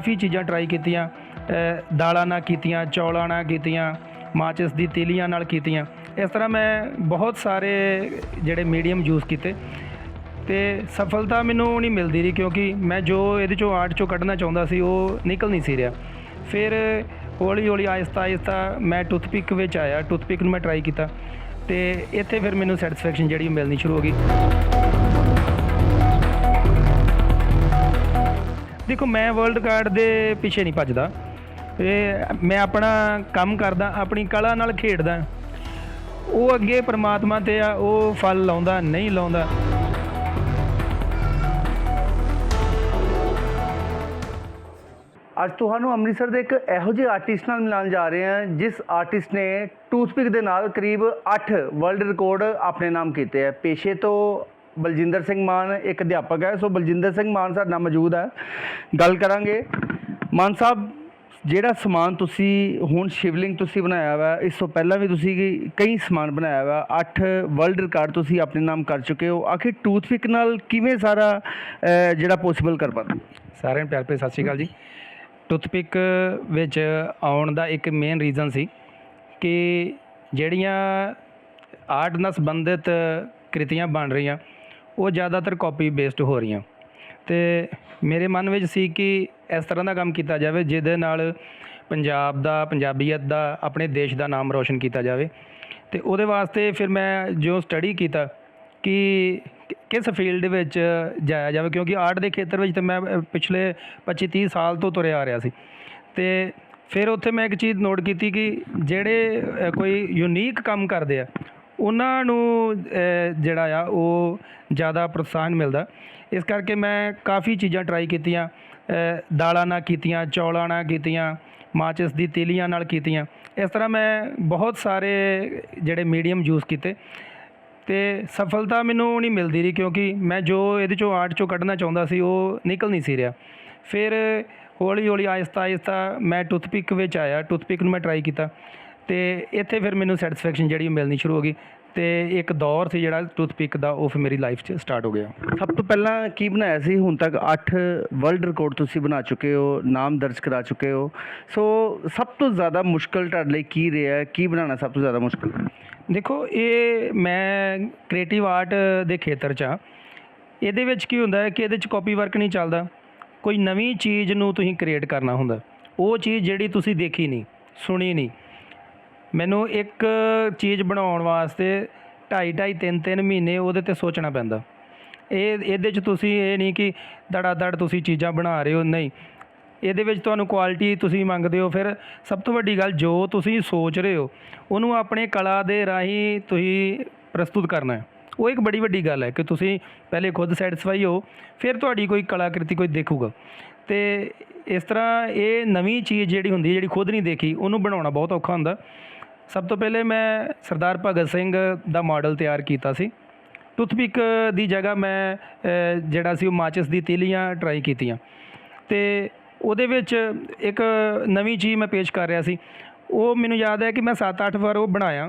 ਕਾਫੀ ਚੀਜ਼ਾਂ ਟਰਾਈ ਕੀਤੀਆਂ ਦਾਲਾਂ ਨਾਲ ਕੀਤੀਆਂ, ਚੌਲਾਂ ਨਾਲ ਕੀਤੀਆਂ, ਮਾਚਿਸ ਦੀ ਤੀਲੀਆਂ ਨਾਲ ਕੀਤੀਆਂ। ਇਸ ਤਰ੍ਹਾਂ ਮੈਂ ਬਹੁਤ ਸਾਰੇ ਜਿਹੜੇ ਮੀਡੀਅਮ ਯੂਜ਼ ਕੀਤੇ। ਤੇ ਸਫਲਤਾ ਮੈਨੂੰ ਨਹੀਂ ਮਿਲਦੀ ਰਹੀ ਕਿਉਂਕਿ ਮੈਂ ਜੋ ਇਹਦੇ ਚੋਂ ਆਰਟ ਚੋਂ ਕੱਢਣਾ ਚਾਹੁੰਦਾ ਸੀ, ਉਹ ਨਿਕਲ ਨਹੀਂ ਸੀ ਰਿਹਾ। ਫਿਰ ਹੌਲੀ ਹੌਲੀ ਆਹਿਸਤਾ ਆਹਿਸਤਾ ਮੈਂ ਟੁੱਥਪਿਕ ਵਿੱਚ ਆਇਆ। ਟੁੱਥਪਿਕ ਨੂੰ ਮੈਂ ਟਰਾਈ ਕੀਤਾ ਤੇ ਇੱਥੇ ਫਿਰ ਮੈਨੂੰ ਸੈਟੀਸਫੈਕਸ਼ਨ ਜਿਹੜੀ ਉਹ ਮਿਲਣੀ ਸ਼ੁਰੂ ਹੋ ਗਈ। ਦੇਖੋ, ਮੈਂ ਵਰਲਡ ਕਾਰਡ ਦੇ ਪਿੱਛੇ ਨਹੀਂ ਭੱਜਦਾ। ਇਹ ਮੈਂ ਆਪਣਾ ਕੰਮ ਕਰਦਾ, ਆਪਣੀ ਕਲਾ ਨਾਲ ਖੇਡਦਾ। ਉਹ ਅੱਗੇ ਪ੍ਰਮਾਤਮਾ ਤੇ ਆ, ਉਹ ਫਲ ਲਾਉਂਦਾ, ਨਹੀਂ ਲਾਉਂਦਾ। ਅੱਜ ਤੁਹਾਨੂੰ ਅੰਮ੍ਰਿਤਸਰ ਦੇ ਇੱਕ ਇਹੋ ਜਿਹੇ ਆਰਟਿਸਟ ਨਾਲ ਮਿਲਾਉਣ ਜਾ ਰਹੇ ਹਾਂ, ਜਿਸ ਆਰਟਿਸਟ ਨੇ ਟੂਥਪਿਕ ਦੇ ਨਾਲ ਕਰੀਬ 8 ਵਰਲਡ ਰਿਕਾਰਡ ਆਪਣੇ ਨਾਮ ਕੀਤੇ ਹੈ ਪੇਸ਼ੇ ਤੋਂ ਬਲਜਿੰਦਰ ਸਿੰਘ ਮਾਨ ਇੱਕ ਅਧਿਆਪਕ ਹੈ, ਸੋ ਬਲਜਿੰਦਰ ਸਿੰਘ ਮਾਨ ਸਾਡੇ ਨਾਲ ਮੌਜੂਦ ਹੈ। ਗੱਲ ਕਰਾਂਗੇ। ਮਾਨ ਸਾਹਿਬ, ਜਿਹੜਾ ਸਮਾਨ ਤੁਸੀਂ ਹੁਣ ਸ਼ਿਵਲਿੰਗ ਤੁਸੀਂ ਬਣਾਇਆ ਵਾ, ਇਸ ਤੋਂ ਪਹਿਲਾਂ ਵੀ ਤੁਸੀਂ ਕਈ ਸਮਾਨ ਬਣਾਇਆ ਵਾ 8 ਵਰਲਡ ਰਿਕਾਰਡ ਤੁਸੀਂ ਆਪਣੇ ਨਾਮ ਕਰ ਚੁੱਕੇ ਹੋ। ਆਖਿਰ ਟੂਥਪਿਕ ਨਾਲ ਕਿਵੇਂ ਸਾਰਾ ਜਿਹੜਾ ਪੋਸੀਬਲ ਕਰ ਪਾਉਂਦੇ ਸਾਰਿਆਂ ਨੂੰ ਪਿਆਰ ਭਰੀ ਸਤਿ ਸ਼੍ਰੀ ਅਕਾਲ ਜੀ। ਟੂਥਪਿਕ ਵਿੱਚ ਆਉਣ ਦਾ ਇੱਕ ਮੇਨ ਰੀਜ਼ਨ ਸੀ ਕਿ ਜਿਹੜੀਆਂ ਆਰਟ ਨਾਲ ਸੰਬੰਧਿਤ ਕ੍ਰਿਤੀਆਂ ਬਣ ਰਹੀਆਂ ਉਹ ਜ਼ਿਆਦਾਤਰ ਕਾਪੀ ਬੇਸਡ ਹੋ ਰਹੀਆਂ। ਤੇ ਮੇਰੇ ਮਨ ਵਿੱਚ ਸੀ ਕਿ ਇਸ ਤਰ੍ਹਾਂ ਦਾ ਕੰਮ ਕੀਤਾ ਜਾਵੇ, ਜਿਹਦੇ ਨਾਲ ਪੰਜਾਬ ਦਾ, ਪੰਜਾਬੀਅਤ ਦਾ, ਆਪਣੇ ਦੇਸ਼ ਦਾ ਨਾਮ ਰੋਸ਼ਨ ਕੀਤਾ ਜਾਵੇ। ਤੇ ਉਹਦੇ ਵਾਸਤੇ ਫਿਰ ਮੈਂ ਜੋ ਸਟੱਡੀ ਕੀਤਾ ਕਿ ਕਿਸ ਫੀਲਡ ਵਿੱਚ ਜਾਇਆ ਜਾਵੇ, ਕਿਉਂਕਿ ਆਰਟ ਦੇ ਖੇਤਰ ਵਿੱਚ ਤੇ ਮੈਂ ਪਿਛਲੇ 25 30 ਸਾਲ ਤੋਂ ਤੁਰਿਆ ਆ ਰਿਹਾ ਸੀ। ਤੇ ਫਿਰ ਉੱਥੇ ਮੈਂ ਇੱਕ ਚੀਜ਼ ਨੋਟ ਕੀਤੀ ਕਿ ਜਿਹੜੇ ਕੋਈ ਯੂਨੀਕ ਕੰਮ ਕਰਦੇ ਆ ਉਹਨਾਂ ਨੂੰ ਜਿਹੜਾ ਆ, ਉਹ ਜ਼ਿਆਦਾ ਪ੍ਰੋਤਸਾਹਨ ਮਿਲਦਾ। ਇਸ ਕਰਕੇ ਮੈਂ ਕਾਫੀ ਚੀਜ਼ਾਂ ਟਰਾਈ ਕੀਤੀਆਂ। ਦਾਲਾਂ ਨਾਲ ਕੀਤੀਆਂ, ਚੌਲਾਂ ਨਾਲ ਕੀਤੀਆਂ, ਮਾਚਿਸ ਦੀ ਤੀਲੀਆਂ ਨਾਲ ਕੀਤੀਆਂ। ਇਸ ਤਰ੍ਹਾਂ ਮੈਂ ਬਹੁਤ ਸਾਰੇ ਜਿਹੜੇ ਮੀਡੀਅਮ ਯੂਜ਼ ਕੀਤੇ। ਤੇ ਸਫਲਤਾ ਮੈਨੂੰ ਨਹੀਂ ਮਿਲਦੀ ਰਹੀ ਕਿਉਂਕਿ ਮੈਂ ਜੋ ਇਹਦੇ ਚੋਂ ਆਰਟ ਚੋਂ ਕੱਢਣਾ ਚਾਹੁੰਦਾ ਸੀ, ਉਹ ਨਿਕਲ ਨਹੀਂ ਸੀ ਰਿਹਾ। ਫਿਰ ਹੌਲੀ ਹੌਲੀ ਆਹਿਸਤਾ ਆਹਿਸਤਾ ਮੈਂ ਟੁੱਥਪਿਕ ਵਿੱਚ ਆਇਆ। ਟੁੱਥਪਿਕ ਨੂੰ ਮੈਂ ਟਰਾਈ ਕੀਤਾ। ਤੇ ਇੱਥੇ ਫਿਰ ਮੈਨੂੰ ਸੈਟੀਸਫੈਕਸ਼ਨ ਜਿਹੜੀ ਉਹ ਮਿਲਣੀ ਸ਼ੁਰੂ ਹੋ ਗਈ ਤੇ ਇੱਕ ਦੌਰ ਸੀ ਜਿਹੜਾ ਟੁੱਥਪਿਕ ਦਾ ਉਹ ਫਿਰ ਮੇਰੀ ਲਾਈਫ 'ਚ ਸਟਾਰਟ ਹੋ ਗਿਆ। ਸਭ ਤੋਂ ਪਹਿਲਾਂ ਕੀ ਬਣਾਇਆ ਸੀ? ਹੁਣ ਤੱਕ 8 ਵਰਲਡ ਰਿਕਾਰਡ ਤੁਸੀਂ ਬਣਾ ਚੁੱਕੇ ਹੋ ਨਾਮ ਦਰਜ ਕਰਾ ਚੁੱਕੇ ਹੋ। ਸੋ ਸਭ ਤੋਂ ਜ਼ਿਆਦਾ ਮੁਸ਼ਕਲ ਤੁਹਾਡੇ ਲਈ ਕੀ ਰਿਹਾ? ਕੀ ਬਣਾਉਣਾ ਸਭ ਤੋਂ ਜ਼ਿਆਦਾ ਮੁਸ਼ਕਲ? ਦੇਖੋ ਇਹ ਮੈਂ ਕ੍ਰੀਏਟਿਵ ਆਰਟ ਦੇ ਖੇਤਰ 'ਚ ਆ। ਇਹਦੇ ਵਿੱਚ ਕੀ ਹੁੰਦਾ ਹੈ ਕਿ ਇਹਦੇ 'ਚ ਕਾਪੀ ਵਰਕ ਨਹੀਂ ਚੱਲਦਾ। ਕੋਈ ਨਵੀਂ ਚੀਜ਼ ਨੂੰ ਤੁਸੀਂ ਕ੍ਰੀਏਟ ਕਰਨਾ ਹੁੰਦਾ। ਉਹ ਚੀਜ਼ ਜਿਹੜੀ ਤੁਸੀਂ ਦੇਖੀ ਨਹੀਂ ਸੁਣੀ ਨਹੀਂ ਮੈਨੂੰ ਇੱਕ ਚੀਜ਼ ਬਣਾਉਣ ਵਾਸਤੇ ਢਾਈ ਢਾਈ ਤਿੰਨ ਤਿੰਨ ਮਹੀਨੇ ਉਹਦੇ ਤੇ ਸੋਚਣਾ ਪੈਂਦਾ। ਇਹ, ਇਹਦੇ 'ਚ ਤੁਸੀਂ ਇਹ ਨਹੀਂ ਕਿ ਦੜਾ ਦੜ ਤੁਸੀਂ ਚੀਜ਼ਾਂ ਬਣਾ ਰਹੇ ਹੋ, ਨਹੀਂ। ਇਹਦੇ ਵਿੱਚ ਤੁਹਾਨੂੰ ਕੁਆਲਿਟੀ ਤੁਸੀਂ ਮੰਗਦੇ ਹੋ, ਫਿਰ ਸਭ ਤੋਂ ਵੱਡੀ ਗੱਲ ਜੋ ਤੁਸੀਂ ਸੋਚ ਰਹੇ ਹੋ, ਉਹਨੂੰ ਆਪਣੇ ਕਲਾ ਦੇ ਰਾਹੀਂ ਤੁਸੀਂ ਪ੍ਰਸਤੁਤ ਕਰਨਾ ਹੈ। ਉਹ ਇੱਕ ਬੜੀ ਵੱਡੀ ਗੱਲ ਹੈ ਕਿ ਤੁਸੀਂ ਪਹਿਲੇ ਖੁਦ ਸੈਟੀਸਫਾਈ ਹੋ, ਫਿਰ ਤੁਹਾਡੀ ਕੋਈ ਕਲਾਕ੍ਰਿਤੀ ਕੋਈ ਦੇਖੂਗਾ। ਤੇ ਇਸ ਤਰ੍ਹਾਂ ਇਹ ਨਵੀਂ ਚੀਜ਼ ਜਿਹੜੀ ਹੁੰਦੀ ਜਿਹੜੀ ਖੁਦ ਨਹੀਂ ਦੇਖੀ, ਉਹਨੂੰ ਬਣਾਉਣਾ ਬਹੁਤ ਔਖਾ ਹੁੰਦਾ। ਸਭ ਤੋਂ ਪਹਿਲੇ ਮੈਂ ਸਰਦਾਰ ਭਗਤ ਸਿੰਘ ਦਾ ਮਾਡਲ ਤਿਆਰ ਕੀਤਾ ਸੀ। ਟੁੱਥਪਿਕ ਦੀ ਜਗ੍ਹਾ ਮੈਂ ਜਿਹੜਾ ਸੀ ਉਹ ਮਾਚਿਸ ਦੀ ਤੀਲੀਆਂ ਟਰਾਈ ਕੀਤੀਆਂ। ਤੇ ਉਹਦੇ ਵਿੱਚ ਇੱਕ ਨਵੀਂ ਚੀਜ਼ ਮੈਂ ਪੇਸ਼ ਕਰ ਰਿਹਾ ਸੀ। ਉਹ ਮੈਨੂੰ ਯਾਦ ਹੈ ਕਿ ਮੈਂ 7-8 ਵਾਰ ਉਹ ਬਣਾਇਆ,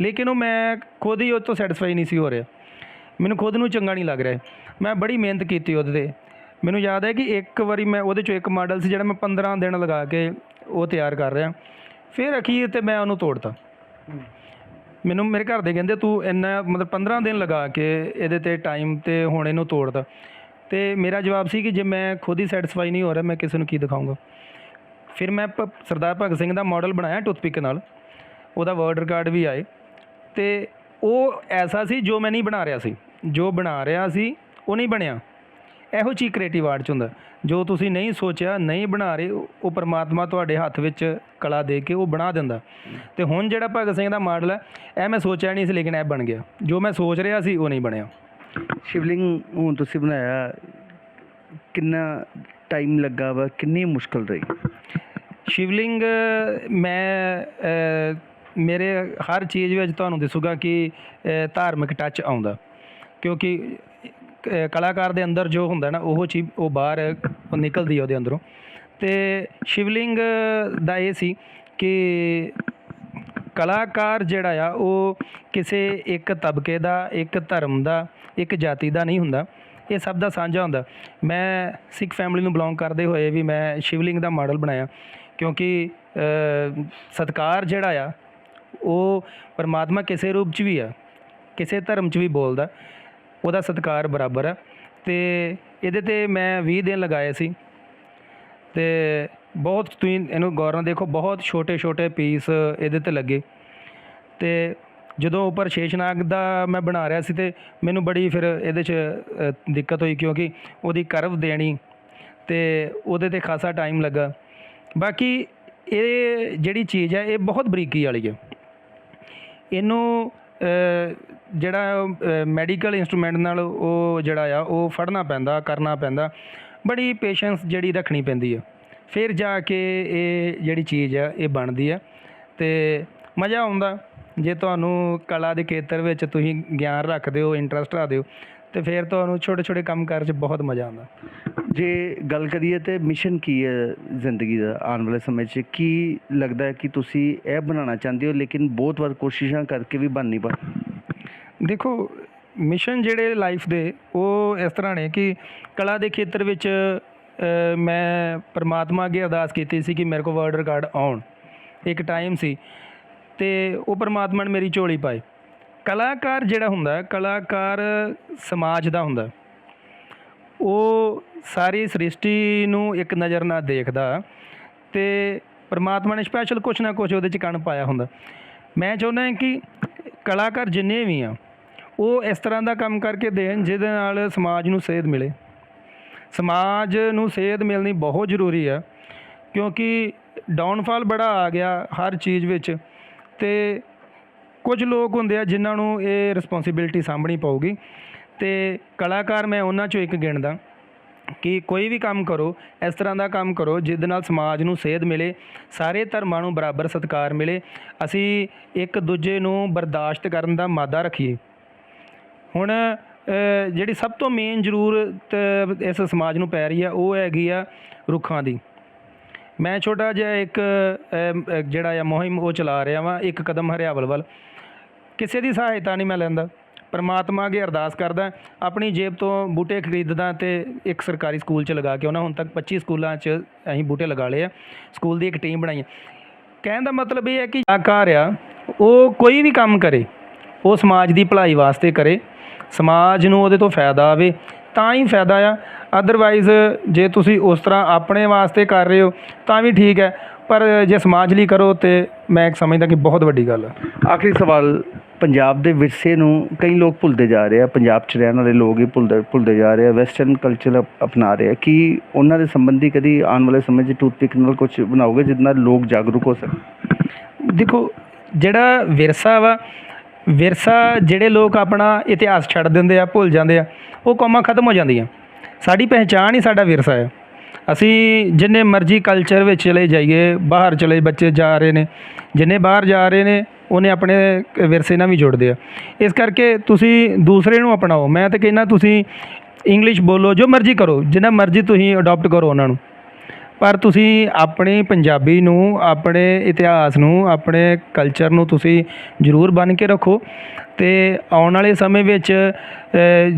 ਲੇਕਿਨ ਉਹ ਮੈਂ ਖੁਦ ਹੀ ਉਹ ਤੋਂ ਸੈਟੀਸਫਾਈ ਨਹੀਂ ਸੀ ਹੋ ਰਿਹਾ। ਮੈਨੂੰ ਖੁਦ ਨੂੰ ਚੰਗਾ ਨਹੀਂ ਲੱਗ ਰਿਹਾ। ਮੈਂ ਬੜੀ ਮਿਹਨਤ ਕੀਤੀ ਉਹਦੇ ਤੇ। ਮੈਨੂੰ ਯਾਦ ਹੈ ਕਿ ਇੱਕ ਵਾਰੀ ਮੈਂ ਉਹਦੇ ਚੋਂ ਇੱਕ ਮਾਡਲ ਸੀ ਜਿਹੜਾ ਮੈਂ 15 ਦਿਨ ਲਗਾ ਕੇ ਉਹ ਤਿਆਰ ਕਰ ਰਿਹਾ। ਫਿਰ ਅਖੀਰ ਤੇ ਮੈਂ ਉਹਨੂੰ ਤੋੜਤਾ। ਮੈਨੂੰ ਮੇਰੇ ਘਰ ਦੇ ਕਹਿੰਦੇ ਤੂੰ ਇੰਨਾ ਮਤਲਬ 15 ਦਿਨ ਲਗਾ ਕੇ ਇਹਦੇ ਤੇ ਟਾਈਮ ਤੇ ਹੁਣ ਇਹਨੂੰ ਤੋੜਦਾ ਤੇ। ਮੇਰਾ ਜਵਾਬ ਸੀ ਕਿ ਜੇ ਮੈਂ ਖੁਦ ਹੀ ਸੈਟੀਸਫਾਈ ਨਹੀਂ ਹੋ ਰਿਹਾ ਮੈਂ ਕਿਸੇ ਨੂੰ ਕੀ ਦਿਖਾਊਂਗਾ। ਫਿਰ ਮੈਂ ਸਰਦਾਰ ਭਗਤ ਸਿੰਘ ਦਾ ਮਾਡਲ ਬਣਾਇਆ ਟੁੱਥਪਿਕ ਨਾਲ। ਉਹਦਾ ਵਰਡ ਰਿਕਾਰਡ ਵੀ ਆਏ। ਤੇ ਉਹ ਐਸਾ ਸੀ ਜੋ ਮੈਂ ਨਹੀਂ ਬਣਾ ਰਿਹਾ ਸੀ। ਜੋ ਬਣਾ ਰਿਹਾ ਸੀ ਉਹ ਨਹੀਂ ਬਣਿਆ। ਇਹੋ ਚੀਜ਼ ਕ੍ਰੀਏਟਿਵ ਆਰਟ ਚ ਹੁੰਦਾ। ਜੋ ਤੁਸੀਂ ਨਹੀਂ ਸੋਚਿਆ ਨਹੀਂ ਬਣਾ ਰਹੇ ਉਹ ਪਰਮਾਤਮਾ ਤੁਹਾਡੇ ਹੱਥ ਵਿੱਚ ਕਲਾ ਦੇ ਕੇ ਉਹ ਬਣਾ ਦਿੰਦਾ। ਤੇ ਹੁਣ ਜਿਹੜਾ ਭਗਤ ਸਿੰਘ ਦਾ ਮਾਡਲ ਹੈ ਇਹ ਮੈਂ ਸੋਚਿਆ ਨਹੀਂ ਸੀ ਲੇਕਿਨ ਇਹ ਬਣ ਗਿਆ। ਜੋ ਮੈਂ ਸੋਚ ਰਿਹਾ ਸੀ ਉਹ ਨਹੀਂ ਬਣਿਆ। ਸ਼ਿਵਲਿੰਗ ਹੁਣ ਤੁਸੀਂ ਬਣਾਇਆ ਕਿੰਨਾ ਟਾਈਮ ਲੱਗਾ ਵਾ ਕਿੰਨੀ ਮੁਸ਼ਕਲ ਰਹੀ? ਸ਼ਿਵਲਿੰਗ ਮੈਂ ਮੇਰੇ ਹਰ ਚੀਜ਼ ਵਿੱਚ ਤੁਹਾਨੂੰ ਦਿਸੂਗਾ ਕਿ ਧਾਰਮਿਕ ਟੱਚ ਆਉਂਦਾ। ਕਿਉਂਕਿ ਕਲਾਕਾਰ ਦੇ ਅੰਦਰ ਜੋ ਹੁੰਦਾ ਨਾ ਉਹ ਚੀਜ਼ ਉਹ ਬਾਹਰ ਨਿਕਲਦੀ ਹੈ ਉਹਦੇ ਅੰਦਰੋਂ। ਤੇ ਸ਼ਿਵਲਿੰਗ ਦਾ ਇਹ ਸੀ ਕਿ ਕਲਾਕਾਰ ਜਿਹੜਾ ਆ ਉਹ ਕਿਸੇ ਇੱਕ ਤਬਕੇ ਦਾ ਇੱਕ ਧਰਮ ਦਾ ਇੱਕ ਜਾਤੀ ਦਾ ਨਹੀਂ ਹੁੰਦਾ। ਇਹ ਸਭ ਦਾ ਸਾਂਝਾ ਹੁੰਦਾ। ਮੈਂ ਸਿੱਖ ਫੈਮਿਲੀ ਨੂੰ ਬਿਲੋਂਗ ਕਰਦੇ ਹੋਏ ਵੀ ਮੈਂ ਸ਼ਿਵਲਿੰਗ ਦਾ ਮਾਡਲ ਬਣਾਇਆ। ਕਿਉਂਕਿ ਅ, ਸਤਕਾਰ ਜਿਹੜਾ ਆ ਉਹ ਪਰਮਾਤਮਾ ਕਿਸੇ ਰੂਪ 'ਚ ਵੀ ਆ ਕਿਸੇ ਧਰਮ 'ਚ ਵੀ ਬੋਲਦਾ। ਉਹਦਾ ਸਤਿਕਾਰ ਬਰਾਬਰ ਆ। ਤੇ ਇਹਦੇ ਤੇ ਮੈਂ 20 ਦਿਨ ਲਗਾਏ ਸੀ। ਤੇ ਬਹੁਤ ਤੁਸੀਂ ਇਹਨੂੰ ਗੌਰ ਨਾਲ ਦੇਖੋ, ਬਹੁਤ ਛੋਟੇ ਛੋਟੇ ਪੀਸ ਇਹਦੇ ਤੇ ਲੱਗੇ। ਤੇ ਜਦੋਂ ਉੱਪਰ ਸ਼ੇਸ਼ਨਾਗ ਦਾ ਮੈਂ ਬਣਾ ਰਿਹਾ ਸੀ ਤੇ ਮੈਨੂੰ ਬੜੀ ਫਿਰ ਇਹਦੇ 'ਚ ਦਿੱਕਤ ਹੋਈ ਕਿਉਂਕਿ ਉਹਦੀ ਕਰਵ ਦੇਣੀ ਤੇ ਉਹਦੇ ਤੇ ਖਾਸਾ ਟਾਈਮ ਲੱਗਾ। ਬਾਕੀ ਇਹ ਜਿਹੜੀ ਚੀਜ਼ ਹੈ, ਇਹ ਬਹੁਤ ਬਰੀਕੀ ਵਾਲੀ ਹੈ। ਇਹਨੂੰ ਜਿਹੜਾ ਮੈਡੀਕਲ ਇੰਸਟਰੂਮੈਂਟ ਨਾਲ ਉਹ ਜਿਹੜਾ ਆ, ਉਹ ਫੜਨਾ ਪੈਂਦਾ, ਕਰਨਾ ਪੈਂਦਾ। ਬੜੀ ਪੇਸ਼ੈਂਸ ਜਿਹੜੀ ਰੱਖਣੀ ਪੈਂਦੀ ਆ। ਫਿਰ ਜਾ ਕੇ ਇਹ ਜਿਹੜੀ ਚੀਜ਼ ਆ, ਇਹ ਬਣਦੀ ਆ। ਤੇ ਮਜ਼ਾ ਆਉਂਦਾ। ਜੇ ਤੁਹਾਨੂੰ ਕਲਾ ਦੇ ਖੇਤਰ ਵਿੱਚ ਤੁਸੀਂ ਗਿਆਨ ਰੱਖਦੇ ਹੋ ਇੰਟਰਸਟ ਰੱਖਦੇ ਹੋ, ਤੇ ਫਿਰ ਤੁਹਾਨੂੰ ਛੋਟੇ ਛੋਟੇ ਕੰਮ ਕਰਨ 'ਚ ਬਹੁਤ ਮਜ਼ਾ ਆਉਂਦਾ। ਜੇ ਗੱਲ ਕਰੀਏ ਤੇ ਮਿਸ਼ਨ ਕੀ ਹੈ ਜ਼ਿੰਦਗੀ ਦਾ ਆਉਣ ਵਾਲੇ ਸਮੇਂ 'ਚ? ਕੀ ਲੱਗਦਾ ਹੈ ਕਿ ਤੁਸੀਂ ਇਹ ਬਣਾਉਣਾ ਚਾਹੁੰਦੇ ਹੋ, ਲੇਕਿਨ ਬਹੁਤ ਵਾਰ ਕੋਸ਼ਿਸ਼ਾਂ ਕਰਕੇ ਵੀ ਬਣ ਨਹੀਂ ਪਾ ਦੇਖੋ ਮਿਸ਼ਨ ਜਿਹੜੇ ਲਾਈਫ ਦੇ, ਉਹ ਇਸ ਤਰ੍ਹਾਂ ਨੇ ਕਿ ਕਲਾ ਦੇ ਖੇਤਰ ਵਿੱਚ ਮੈਂ ਪਰਮਾਤਮਾ ਅੱਗੇ ਅਰਦਾਸ ਕੀਤੀ ਸੀ ਕਿ ਮੇਰੇ ਕੋਲ ਵਰਲਡ ਰਿਕਾਰਡ ਆਉਣ। ਇੱਕ ਟਾਈਮ ਸੀ। ਤੇ ਉਹ ਪਰਮਾਤਮਾ ਨੇ ਮੇਰੀ ਝੋਲੀ ਪਾਏ ਕਲਾਕਾਰ ਜਿਹੜਾ ਹੁੰਦਾ ਕਲਾਕਾਰ ਸਮਾਜ ਦਾ ਹੁੰਦਾ ਉਹ ਸਾਰੀ ਸ੍ਰਿਸ਼ਟੀ ਨੂੰ ਇੱਕ ਨਜ਼ਰ ਨਾਲ ਦੇਖਦਾ ਤੇ ਪਰਮਾਤਮਾ ਨੇ ਸਪੈਸ਼ਲ ਕੁਛ ਨਾ ਕੁਛ ਉਹਦੇ ਚ ਕਣ ਪਾਇਆ ਹੁੰਦਾ। ਮੈਂ ਚਾਹੁੰਦਾ ਹਾਂ ਕਿ ਕਲਾਕਾਰ ਜਿੰਨੇ ਵੀ ਆ, ਉਹ ਇਸ ਤਰ੍ਹਾਂ ਦਾ ਕੰਮ ਕਰਕੇ ਦੇਣ ਜਿਹਦੇ ਨਾਲ ਸਮਾਜ ਨੂੰ ਸੇਧ ਮਿਲੇ। ਸਮਾਜ ਨੂੰ ਸੇਧ ਮਿਲਣੀ ਬਹੁਤ ਜ਼ਰੂਰੀ ਆ, ਕਿਉਂਕਿ ਡਾਊਨਫਾਲ ਬੜਾ ਆ ਗਿਆ ਹਰ ਚੀਜ਼ ਵਿੱਚ ਤੇ ਕੁਝ ਲੋਕ ਹੁੰਦੇ ਆ ਜਿਨ੍ਹਾਂ ਨੂੰ ਇਹ ਰਿਸਪੌਂਸਿਬਿਲਟੀ ਸਾਂਭਣੀ ਪਊਗੀ। ਤੇ ਕਲਾਕਾਰ ਮੈਂ ਉਹਨਾਂ ਚੋਂ ਇੱਕ ਗਿਣਦਾ ਕਿ ਕੋਈ ਵੀ ਕੰਮ ਕਰੋ, ਇਸ ਤਰ੍ਹਾਂ ਦਾ ਕੰਮ ਕਰੋ ਜਿਹਦੇ ਨਾਲ ਸਮਾਜ ਨੂੰ ਸੇਧ ਮਿਲੇ, ਸਾਰੇ ਧਰਮਾਂ ਨੂੰ ਬਰਾਬਰ ਸਤਿਕਾਰ ਮਿਲੇ, ਅਸੀਂ ਇੱਕ ਦੂਜੇ ਨੂੰ ਬਰਦਾਸ਼ਤ ਕਰਨ ਦਾ ਮਾਦਾ ਰੱਖੀਏ। ਹੁਣ ਜਿਹੜੀ ਸਭ ਤੋਂ ਮੇਨ ਜ਼ਰੂਰਤ ਇਸ ਸਮਾਜ ਨੂੰ ਪੈ ਰਹੀ ਆ, ਉਹ ਹੈਗੀ ਆ ਰੁੱਖਾਂ ਦੀ। ਮੈਂ ਛੋਟਾ ਜਿਹਾ ਇੱਕ ਜਿਹੜਾ ਆ ਮੁਹਿੰਮ ਉਹ ਚਲਾ ਰਿਹਾ ਵਾਂ, ਇੱਕ ਕਦਮ ਹਰਿਆਵਲ ਵੱਲ। ਕਿਸੇ ਦੀ ਸਹਾਇਤਾ ਨਹੀਂ ਮੈਂ ਲੈਂਦਾ। ਪਰਮਾਤਮਾ ਅੱਗੇ ਅਰਦਾਸ ਕਰਦਾ ਆਪਣੀ ਜੇਬ ਤੋਂ ਬੂਟੇ ਖਰੀਦਦਾ ਤੇ ਇੱਕ ਸਰਕਾਰੀ ਸਕੂਲ 'ਚ ਲਗਾ ਕੇ ਉਹਨਾਂ ਹੁਣ ਤੱਕ 25 ਸਕੂਲਾਂ 'ਚ ਅਸੀਂ ਬੂਟੇ ਲਗਾ ਲਏ ਆ, ਸਕੂਲ ਦੀ ਇੱਕ ਟੀਮ ਬਣਾਈ ਹੈ ਕਹਿਣ ਦਾ ਮਤਲਬ ਇਹ ਹੈ ਕਿ ਆਕਾਰ ਆ, ਉਹ ਕੋਈ ਵੀ ਕੰਮ ਕਰੇ, ਉਹ ਸਮਾਜ ਦੀ ਭਲਾਈ ਵਾਸਤੇ ਕਰੇ, ਸਮਾਜ ਨੂੰ ਉਹਦੇ ਤੋਂ ਫਾਇਦਾ ਆਵੇ, ਤਾਂ ਹੀ ਫਾਇਦਾ ਆ। ਅਦਰਵਾਈਜ਼ ਜੇ ਤੁਸੀਂ ਉਸ ਤਰ੍ਹਾਂ ਆਪਣੇ ਵਾਸਤੇ ਕਰ ਰਹੇ ਹੋ, ਤਾਂ ਵੀ ਠੀਕ ਹੈ, ਪਰ ਜੇ ਸਮਾਜ ਲਈ ਕਰੋ ਤੇ ਮੈਂ ਸਮਝਦਾ ਕਿ ਬਹੁਤ ਵੱਡੀ ਗੱਲ ਹੈ ਆਖਰੀ ਸਵਾਲ ਪੰਜਾਬ ਦੇ ਵਿਰਸੇ ਨੂੰ ਕਈ ਲੋਕ ਭੁੱਲਦੇ ਜਾ ਰਹੇ ਆ, ਪੰਜਾਬ 'ਚ ਰਹਿਣ ਵਾਲੇ ਲੋਕ ਹੀ ਭੁੱਲਦੇ ਭੁੱਲਦੇ ਜਾ ਰਹੇ ਆ ਵੈਸਟਰਨ ਕਲਚਰ ਅਪਣਾ ਰਹੇ ਆ। ਕਿ ਉਹਨਾਂ ਦੇ ਸੰਬੰਧੀ ਕਦੀ ਆਉਣ ਵਾਲੇ ਸਮੇਂ 'ਚ ਟੂਥਪਿਕ ਨਾਲ ਕੁਝ ਬਣਾਓਗੇ ਜਿਹਦੇ ਨਾਲ ਲੋਕ ਜਾਗਰੂਕ ਹੋ ਸਕਣ? ਦੇਖੋ, ਜਿਹੜਾ ਵਿਰਸਾ ਵਾ, ਵਿਰਸਾ ਜਿਹੜੇ ਲੋਕ ਆਪਣਾ ਇਤਿਹਾਸ ਛੱਡ ਦਿੰਦੇ ਆ, ਭੁੱਲ ਜਾਂਦੇ ਆ, ਉਹ ਕੌਮਾਂ ਖਤਮ ਹੋ ਜਾਂਦੀਆਂ। ਸਾਡੀ ਪਹਿਚਾਣ ਹੀ ਸਾਡਾ ਵਿਰਸਾ ਹੈ ਅਸੀਂ ਜਿੰਨੇ ਮਰਜ਼ੀ ਕਲਚਰ ਵਿੱਚ ਚਲੇ ਜਾਈਏ, ਬਾਹਰ ਚਲੇ ਬੱਚੇ ਜਾ ਰਹੇ ਨੇ, ਜਿੰਨੇ ਬਾਹਰ ਜਾ ਰਹੇ ਨੇ ਉਹਨੇ ਆਪਣੇ ਵਿਰਸੇ ਨਾਲ ਵੀ ਜੁੜਦੇ ਆ। ਇਸ ਕਰਕੇ ਤੁਸੀਂ ਦੂਸਰੇ ਨੂੰ ਅਪਣਾਓ। ਮੈਂ ਤਾਂ ਕਹਿੰਦਾ ਤੁਸੀਂ ਇੰਗਲਿਸ਼ ਬੋਲੋ, ਜੋ ਮਰਜ਼ੀ ਕਰੋ, ਜਿੰਨਾ ਮਰਜ਼ੀ ਤੁਸੀਂ ਅਡਾਪਟ ਕਰੋ ਉਹਨਾਂ ਨੂੰ। ਪਰ ਤੁਸੀਂ ਆਪਣੇ ਪੰਜਾਬੀ ਨੂੰ, ਆਪਣੇ ਇਤਿਹਾਸ ਨੂੰ, ਆਪਣੇ ਕਲਚਰ ਨੂੰ ਤੁਸੀਂ ਜ਼ਰੂਰ ਬਣ ਕੇ ਰੱਖੋ ਤੇ ਆਉਣ ਵਾਲੇ ਸਮੇਂ ਵਿੱਚ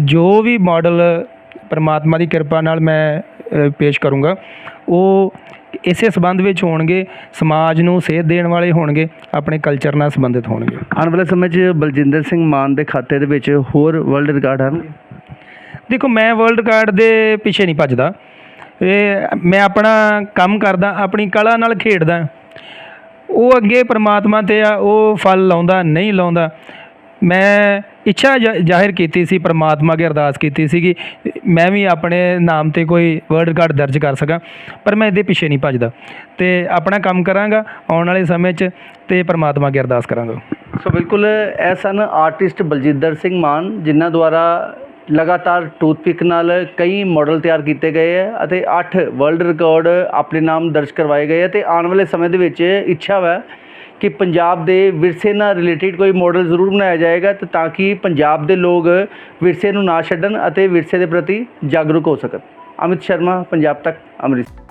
ਜੋ ਵੀ ਮਾਡਲ ਪਰਮਾਤਮਾ ਦੀ ਕਿਰਪਾ ਨਾਲ ਮੈਂ ਪੇਸ਼ ਕਰੂੰਗਾ, ਉਹ ਇਸੇ ਸਬੰਧ ਵਿੱਚ ਹੋਣਗੇ ਸਮਾਜ ਨੂੰ ਸੇਧ ਦੇਣ ਵਾਲੇ ਹੋਣਗੇ ਆਪਣੇ ਕਲਚਰ ਨਾਲ ਸੰਬੰਧਿਤ ਹੋਣਗੇ। ਆਉਣ ਵਾਲੇ ਸਮੇਂ 'ਚ ਬਲਜਿੰਦਰ ਸਿੰਘ ਮਾਨ ਦੇ ਖਾਤੇ ਦੇ ਵਿੱਚ ਹੋਰ ਵਰਲਡ ਰਿਕਾਰਡ ਹਨ ਦੇਖੋ ਮੈਂ ਵਰਲਡ ਰਿਕਾਰਡ ਦੇ ਪਿੱਛੇ ਨਹੀਂ ਭੱਜਦਾ। ਇਹ ਮੈਂ ਆਪਣਾ ਕੰਮ ਕਰਦਾ ਆਪਣੀ ਕਲਾ ਨਾਲ ਖੇਡਦਾ। ਉਹ ਅੱਗੇ ਪ੍ਰਮਾਤਮਾ ਤੇ ਆ ਉਹ ਫਲ ਲਾਉਂਦਾ ਨਹੀਂ ਲਾਉਂਦਾ। ਮੈਂ ਇੱਛਾ ਜ਼ਾ- ਜ਼ਾਹਿਰ ਕੀਤੀ ਸੀ, ਪ੍ਰਮਾਤਮਾ ਅੱਗੇ ਅਰਦਾਸ ਕੀਤੀ ਸੀ ਕਿ ਮੈਂ ਵੀ ਆਪਣੇ ਨਾਮ ਤੇ ਕੋਈ ਵਰਲਡ ਰਿਕਾਰਡ ਦਰਜ ਕਰ ਸਕਾਂ, ਪਰ ਮੈਂ ਇਹਦੇ ਪਿੱਛੇ ਨਹੀਂ ਭੱਜਦਾ। ਤੇ ਆਪਣਾ ਕੰਮ ਕਰਾਂਗਾ, ਆਉਣ ਵਾਲੇ ਸਮੇਂ 'ਚ ਤੇ ਪ੍ਰਮਾਤਮਾ ਅੱਗੇ ਅਰਦਾਸ ਕਰਾਂਗਾ। ਸੋ ਬਿਲਕੁਲ, ਇਹ ਸਨ ਆਰਟਿਸਟ ਬਲਜਿੰਦਰ ਸਿੰਘ ਮਾਨ, ਜਿਨ੍ਹਾਂ ਦੁਆਰਾ ਲਗਾਤਾਰ ਟੂਥਪਿਕ ਨਾਲ ਕਈ ਮਾਡਲ ਤਿਆਰ ਕੀਤੇ ਗਏ ਹੈ ਅਤੇ 8 ਵਰਲਡ ਰਿਕਾਰਡ ਆਪਣੇ ਨਾਮ ਦਰਜ ਕਰਵਾਏ ਗਏ ਹੈ। ਤੇ ਆਉਣ ਵਾਲੇ ਸਮੇਂ ਦੇ ਵਿੱਚ ਇੱਛਾ ਹੈ ਕਿ ਪੰਜਾਬ ਦੇ ਵਿਰਸੇ ਨਾਲ ਰਿਲੇਟਿਡ ਕੋਈ ਮਾਡਲ ਜ਼ਰੂਰ ਬਣਾਇਆ ਜਾਏਗਾ ਤੇ ਤਾਂ ਕਿ ਪੰਜਾਬ ਦੇ ਲੋਕ ਵਿਰਸੇ ਨੂੰ ਨਾ ਛੱਡਣ ਅਤੇ ਵਿਰਸੇ ਦੇ ਪ੍ਰਤੀ ਜਾਗਰੂਕ ਹੋ ਸਕਣ। ਅਮਿਤ ਸ਼ਰਮਾ, ਪੰਜਾਬ ਤੱਕ, ਅੰਮ੍ਰਿਤਸਰ।